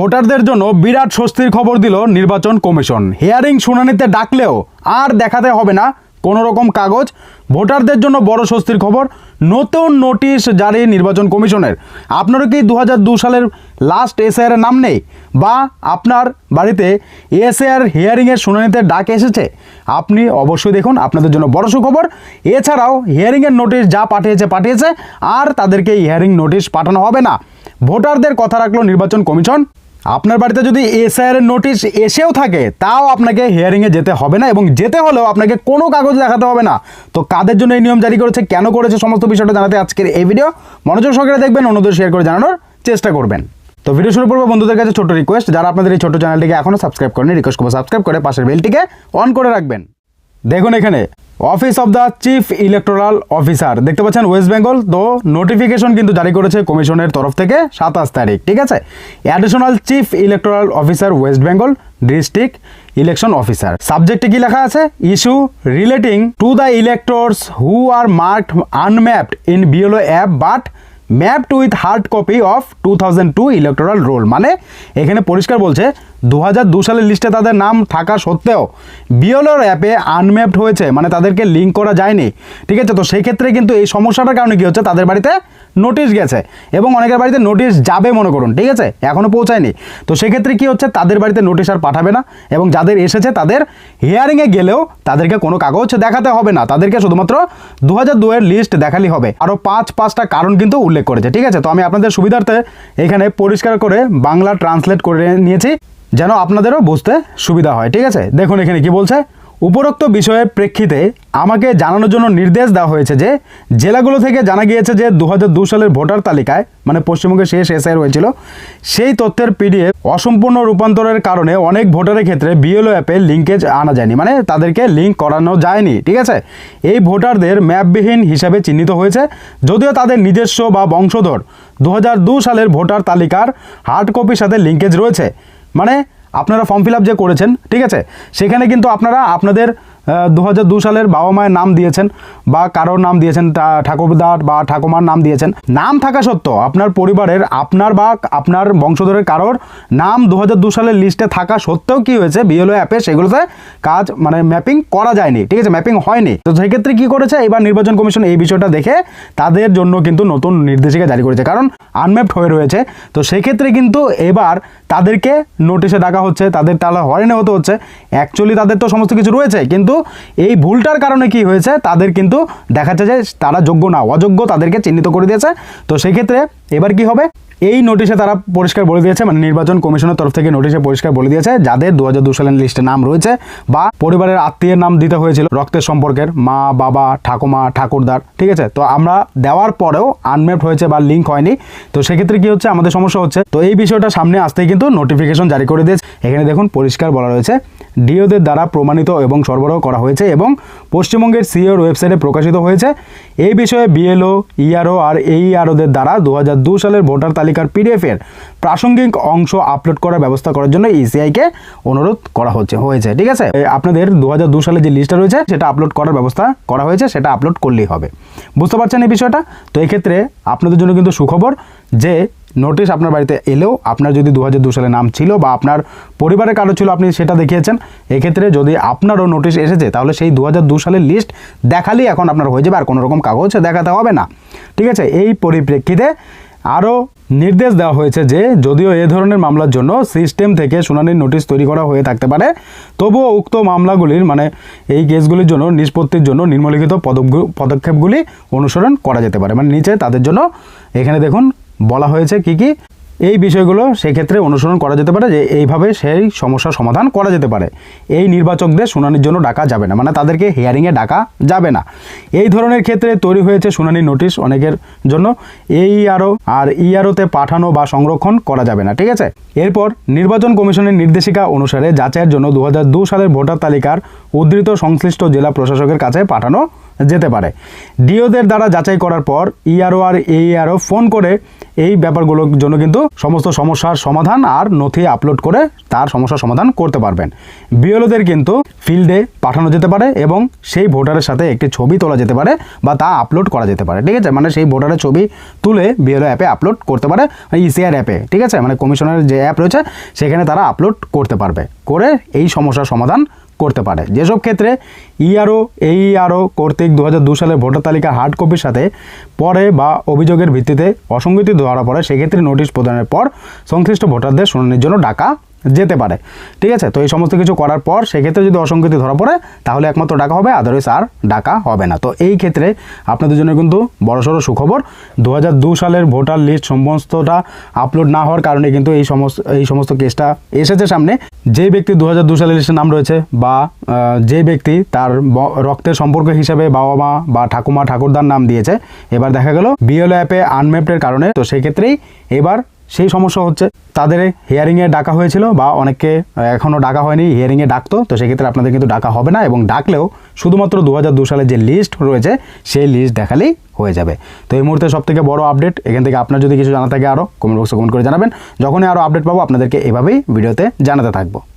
ভোটারদের জন্য বিরাট স্বস্তির খবর দিল নির্বাচন কমিশন। হিয়ারিং শুনানিতে ডাকলেও আর দেখাতে হবে না কোনো রকম কাগজ। ভোটারদের জন্য বড় স্বস্তির খবর, নতুন নোটিশ জারি নির্বাচন কমিশনের। আপনারও কি দু সালের লাস্ট এসআইআর নাম নেই? বা আপনার বাড়িতে এসআইআর হিয়ারিংয়ের শুনানিতে ডাক এসেছে? আপনি অবশ্যই দেখুন, আপনাদের জন্য বড় সুখবর। এছাড়াও হিয়ারিংয়ের নোটিশ যা পাঠিয়েছে পাঠিয়েছে, আর তাদেরকে হিয়ারিং নোটিশ পাঠানো হবে না। ভোটারদের কথা রাখল নির্বাচন কমিশন। আপনার বাড়িতে যদি এসআইআর এর নোটিশ এসেও থাকে, তাও আপনাকে হিয়ারিংয়ে যেতে হবে না এবং যেতে হলেও আপনাকে কোনো কাগজ দেখাতে হবে না। তো কাদের জন্য এই নিয়ম জারি করেছে, কেন করেছে, সমস্ত বিষয়টা জানাতে আজকের এই ভিডিও মনোযোগ সহকারে দেখবেন, অন্যদের শেয়ার করে জানানোর চেষ্টা করবেন। তো ভিডিও শুরু করব বন্ধুদের কাছে ছোট রিকোয়েস্ট যারা আপনাদের এই ছোট চ্যানেলটিকে এখনও সাবস্ক্রাইব করেনি রিকোয়েস্ট করব সাবস্ক্রাইব করে পাশের বেলটিকে অন করে রাখবেন। দেখুন এখানে office of the chief electoral officer. দেখতে পাচ্ছেন ওয়েস্ট বেঙ্গল, তো নোটিফিকেশন কিন্তু জারি করেছে কমিশনের তরফ থেকে সাতাশ তারিখ, ঠিক আছে? Additional chief electoral officer west Bengal, district election officer. সাবজেক্টে কি লেখা আছে? Issue relating to the electors who are marked unmapped in BLO app, but mapped with hard copy of two thousand two electoral roll. মানে এখানে পরিষ্কার বলছে দু সালের লিস্টে তাদের নাম থাকা সত্ত্বেও বিএলওর অ্যাপে আনম্যাপড হয়েছে মানে তাদেরকে লিঙ্ক করা যায়নি। ঠিক আছে, তো সেই ক্ষেত্রে কিন্তু এই সমস্যাটার কারণে কী হচ্ছে, তাদের বাড়িতে নোটিশ গেছে এবং অনেকের বাড়িতে নোটিশ যাবে মনে করুন, ঠিক আছে এখনও পৌঁছায়নি। তো সেক্ষেত্রে কী হচ্ছে, তাদের বাড়িতে নোটিশ আর পাঠাবে না এবং যাদের এসেছে, তাদের হিয়ারিংয়ে গেলেও তাদেরকে কোনো কাগজ দেখাতে হবে না, তাদেরকে শুধুমাত্র দু হাজার দুয়ের লিস্ট দেখালি হবে। আরও পাঁচ, পাঁচটা কারণ কিন্তু উল্লেখ করেছে, ঠিক আছে, তো আমি আপনাদের সুবিধার্থে এখানে পরিষ্কার করে বাংলা ট্রান্সলেট করে নিয়েছি। যেন আপনাদেরও বুঝতে সুবিধা হয়, ঠিক আছে? দেখুন এখানে কি বলছে। উপরোক্ত বিষয়ের প্রেক্ষিতে আমাকে জানানোর জন্য নির্দেশ দেওয়া হয়েছে যে, জেলাগুলো থেকে জানা গিয়েছে যে দু সালের ভোটার তালিকায় মানে পশ্চিমবঙ্গের শেষ এসআই হয়েছিল, সেই তথ্যের পিডিএফ অসম্পূর্ণ রূপান্তরের কারণে অনেক ভোটারের ক্ষেত্রে বিএলও অ্যাপে লিঙ্কেজ আনা যায়নি মানে তাদেরকে লিঙ্ক করানো যায়নি, ঠিক আছে? এই ভোটারদের ম্যাপবিহীন হিসাবে চিহ্নিত হয়েছে, যদিও তাদের নিজস্ব বা বংশধর। দু সালের ভোটার তালিকার হার্ড কপির সাথে লিঙ্কেজ রয়েছে। মানে আপনারা ফর্ম ফিল যে করেছেন, ঠিক আছে? সেখানে কিন্তু আপনারা আপনাদের দু সালের বাবা মায়ের নাম দিয়েছেন। বা কারোর নাম দিয়েছেন ঠাকুরদার বা ঠাকুমার নাম দিয়েছেন, নাম থাকা সত্ত্বেও আপনার পরিবারের আপনার বা আপনার বংশধরের কারোর নাম দু সালের লিস্টে থাকা সত্ত্বেও কি হয়েছে? বিএলও অ্যাপে সেগুলোতে কাজ মানে ম্যাপিং করা যায়নি, ঠিক আছে? ম্যাপিং হয়নি। তো সেক্ষেত্রে কি করেছে? এবার নির্বাচন কমিশন এই বিষয়টা দেখে তাদের জন্য কিন্তু নতুন নির্দেশিকা জারি করেছে, কারণ আনম্যাপড হয়ে রয়েছে। তো সেক্ষেত্রে কিন্তু এবার তাদেরকে নোটিশে ডাকা হচ্ছে, তাদের তাহলে হয়রানি হতে হচ্ছে। অ্যাকচুয়ালি তাদের তো সমস্ত কিছু রয়েছে, কিন্তু এই ভুলটার কারণে কি হয়েছে? তাদের কিন্তু দেখাচ্ছে যে তারা যোগ্য না, অযোগ্য তাদেরকে চিহ্নিত করে দিয়েছে। তো সেক্ষেত্রে এবার কি হবে? এই নোটিশে তারা পরিষ্কার বলে দিয়েছে মানে নির্বাচন কমিশনের তরফ থেকে নোটিশে পরিষ্কার বলে দিয়েছে, যাদের দু হাজার দু সালের লিস্টে নাম রয়েছে বা পরিবারের আত্মীয়ের নাম দিতে হয়েছিল রক্তের সম্পর্কের, মা, বাবা, ঠাকুমা, ঠাকুরদার, ঠিক আছে? তো আমরা দেওয়ার পরেও আনমেপড হয়েছে বা লিঙ্ক হয়নি। তো সেক্ষেত্রে কি হচ্ছে? আমাদের সমস্যা হচ্ছে, তো এই বিষয়টা সামনে আসতেই কিন্তু নোটিফিকেশন জারি করে দিয়েছে। এখানে দেখুন, পরিষ্কার বলা রয়েছে। ডিওদের দ্বারা প্রমাণিত এবং সরবরাহ করা হয়েছে এবং পশ্চিমবঙ্গের সিওর ওয়েবসাইটে প্রকাশিত হয়েছে। এই বিষয়ে বিএলও, ইআরও আর এইআরওদের দ্বারা দু হাজার সালের ভোটার তালিকার পিডিএফের প্রাসঙ্গিক অংশ আপলোড করার ব্যবস্থা করার জন্য ইসিআইকে অনুরোধ করা হচ্ছে, হয়েছে, ঠিক আছে? আপনাদের দু সালের যে লিস্টটা রয়েছে, সেটা আপলোড করার ব্যবস্থা করা হয়েছে, সেটা আপলোড করলেই হবে। বুঝতে পারছেন এই বিষয়টা? তো এক্ষেত্রে আপনাদের জন্য কিন্তু সুখবর যে নোটিশ আপনার বাড়িতে এলেও আপনার যদি দু হাজার সালে নাম ছিল বা আপনার পরিবারের কারও ছিল, আপনি সেটা দেখিয়েছেন। এক্ষেত্রে যদি আপনারও নোটিশ এসেছে, তাহলে সেই দু সালের লিস্ট দেখালেই এখন আপনার হয়ে যাবে, আর কোনো রকম কাগজ দেখাতে হবে না। ঠিক আছে? এই পরিপ্রেক্ষিতে আরও নির্দেশ দেওয়া হয়েছে যে, যদিও এ ধরনের মামলার জন্য সিস্টেম থেকে শুনানির নোটিশ তৈরি করা হয়ে থাকতে পারে, তবুও উক্ত মামলাগুলির মানে এই কেসগুলির জন্য, নিষ্পত্তির জন্য নিম্নলিখিত পদক্ষেপ পদক্ষেপগুলি অনুসরণ করা যেতে পারে। মানে নিচে তাদের জন্য, এখানে দেখুন বলা হয়েছে কি কি? এই বিষয়গুলো সেক্ষেত্রে অনুসরণ করা যেতে পারে যে এইভাবে সেই সমস্যার সমাধান করা যেতে পারে। এই নির্বাচকদের শুনানির জন্য ডাকা যাবে না মানে তাদেরকে হিয়ারিংয়ে ডাকা যাবে না। এই ধরনের ক্ষেত্রে তৈরি হয়েছে শুনানি নোটিশ অনেকের জন্য। এই আরও আর ইআরওতে পাঠানো বা সংরক্ষণ করা যাবে না, ঠিক আছে? এরপর নির্বাচন কমিশনের নির্দেশিকা অনুসারে যাচাইয়ের জন্য দু সালের ভোটার তালিকার উদ্ধৃত সংশ্লিষ্ট জেলা প্রশাসকের কাছে পাঠানো যেতে পারে। ডিওদের দ্বারা যাচাই করার পর ইআরও আর এইআরও ফোন করে এই ব্যাপারগুলোর জন্য কিন্তু সমস্ত সমস্যার সমাধান আর নথি আপলোড করে তার সমস্যার সমাধান করতে পারবেন। বিএলওদের কিন্তু ফিল্ডে পাঠানো যেতে পারে এবং সেই ভোটারের সাথে একটি ছবি তোলা যেতে পারে বা তা আপলোড করা যেতে পারে, ঠিক আছে? মানে সেই ভোটারের ছবি তুলে বিএলও অ্যাপে আপলোড করতে পারে ইসিআর অ্যাপে ঠিক আছে? মানে কমিশনের যে অ্যাপ রয়েছে, সেখানে তারা আপলোড করতে পারবে। করে এই সমস্যার সমাধান করতে পারে। যেসব ক্ষেত্রে ইআরও এইআরও কর্তৃক দু হাজার দু সালের ভোটার তালিকা হার্ড কপির সাথে পরে বা অভিযোগের ভিত্তিতে অসঙ্গতি ধরা পড়ে, সেক্ষেত্রে নোটিশ প্রদানের পর সংশ্লিষ্ট ভোটারদের শুনানির জন্য ডাকা যেতে পারে। ঠিক আছে? তো এই সমস্ত কিছু করার পর সেক্ষেত্রে যদি অসঙ্গতি ধরা পড়ে, তাহলে একমাত্র ডাকা হবে আদারওয়াইজ আর ডাকা হবে না। তো এই ক্ষেত্রে আপনাদের জন্য কিন্তু বড়সড় সুখবর। দু সালের ভোটার লিস্ট সমস্তটা আপলোড না হওয়ার কারণে কিন্তু এই সমস্ত এই সমস্ত কেসটা এসেছে সামনে। যে ব্যক্তি দু হাজার দু সালের লিস্টে নাম রয়েছে বা যে ব্যক্তি তার রক্তের সম্পর্ক হিসেবে বাবা মা বা ঠাকুমা, ঠাকুরদার নাম দিয়েছে, এবার দেখা গেল বিএলও অ্যাপে আনম্যাপডের কারণে। তো সেক্ষেত্রেই এবার সেই সমস্যা হচ্ছে, তাদের হিয়ারিংয়ে ডাকা হয়েছিল বা অনেককে এখনও ডাকা হয়নি হিয়ারিংয়ে ডাকতো, তো সেক্ষেত্রে আপনাদের কিন্তু ডাকা হবে না এবং ডাকলেও শুধুমাত্র দু হাজার সালের যে লিস্ট রয়েছে, সেই লিস্ট দেখালেই হয়ে যাবে। তো এই মুহূর্তে সব থেকে বড় আপডেট এখান থেকে আপনার যদি কিছু জানা থাকে আরও কমেন্ট বক্সে কমেন্ট করে জানাবেন। যখনই আরও আপডেট পাবো, আপনাদেরকে এভাবেই ভিডিওতে জানাতে থাকব।